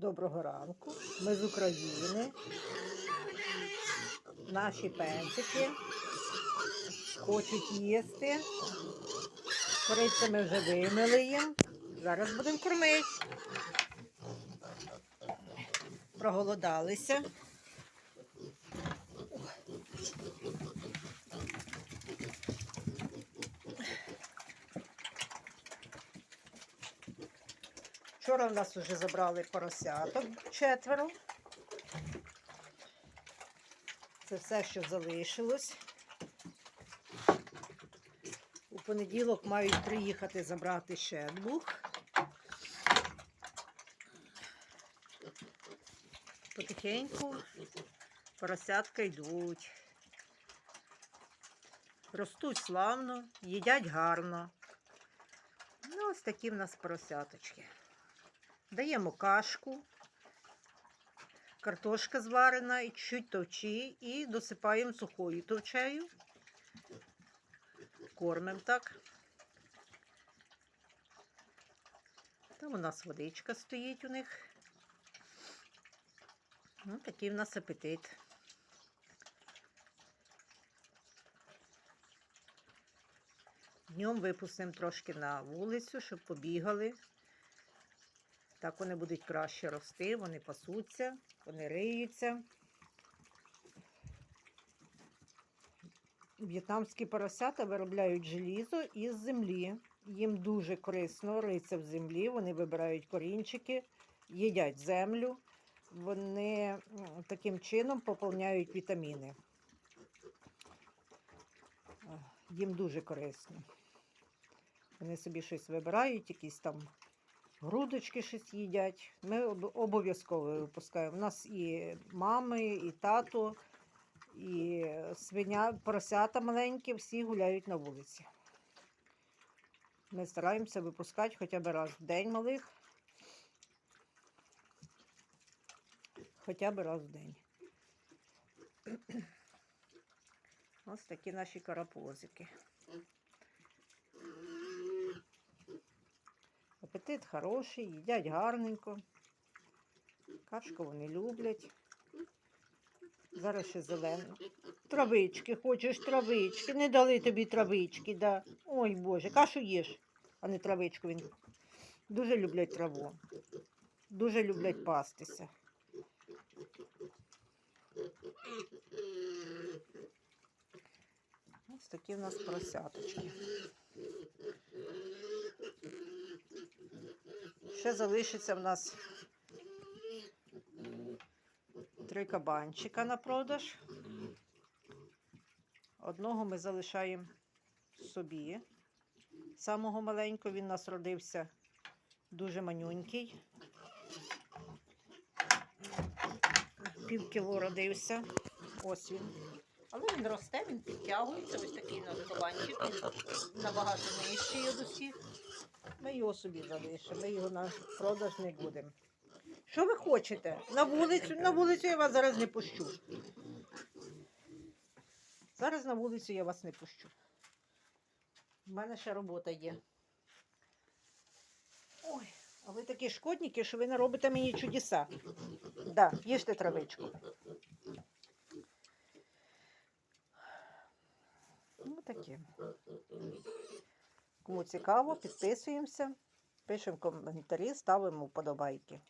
Доброго ранку. Ми з України. Наші пенсики хочуть їсти. Кориця ми вже вимили їм. Зараз будемо кормити. Проголодалися. Вчора в нас вже забрали поросяток четверо. Це все, що залишилось. У понеділок мають приїхати забрати ще двох. Потихеньку поросятка йдуть. Ростуть славно, їдять гарно. Ну, ось такі в нас поросяточки. Даємо кашку, картошка зварена і чуть товчі, і досипаємо сухою товчею. Кормимо так. Там у нас водичка стоїть у них. Ну, такий в нас апетит. Днем випустимо трошки на вулицю, щоб побігали. Так вони будуть краще рости, вони пасуться, вони риються. В'єтнамські поросята виробляють желізо із землі. Їм дуже корисно риться в землі, вони вибирають корінчики, їдять землю. Вони таким чином поповняють вітаміни. Їм дуже корисно. Вони собі щось вибирають, якісь там грудочки щось їдять. Ми обов'язково випускаємо. У нас і мами, і тато, і свиня, поросята маленькі, всі гуляють на вулиці. Ми стараємося випускати хоча б раз в день малих. Хоча б раз в день. Ось такі наші карапозики. Апетит хороший, їдять гарненько. Кашку вони люблять. Зараз ще зелену. Травички, хочеш травички. Не дали тобі травички, да. Ой Боже, кашу їж, а не травичку. Він дуже люблять траву. Дуже люблять пастися. Ось такі в нас поросяточки. Ще залишиться в нас три кабанчика на продаж. Одного ми залишаємо собі. Самого маленького він у нас родився дуже манюнький. Пів кіло родився. Ось він. Але він росте, він підтягується. Ось такий у нас кабанчик. Він набагато нижчий від усіх. Ми його собі залишимо, ми його на продаж не будемо. Що ви хочете? На вулицю? На вулицю я вас зараз не пущу. Зараз на вулицю я вас не пущу. У мене ще робота є. Ой, а ви такі шкодники, що ви не робите мені чудеса. Да, їжте травичку. Ну, таке. Кому цікаво, підписуємося, пишемо коментарі, ставимо вподобайки.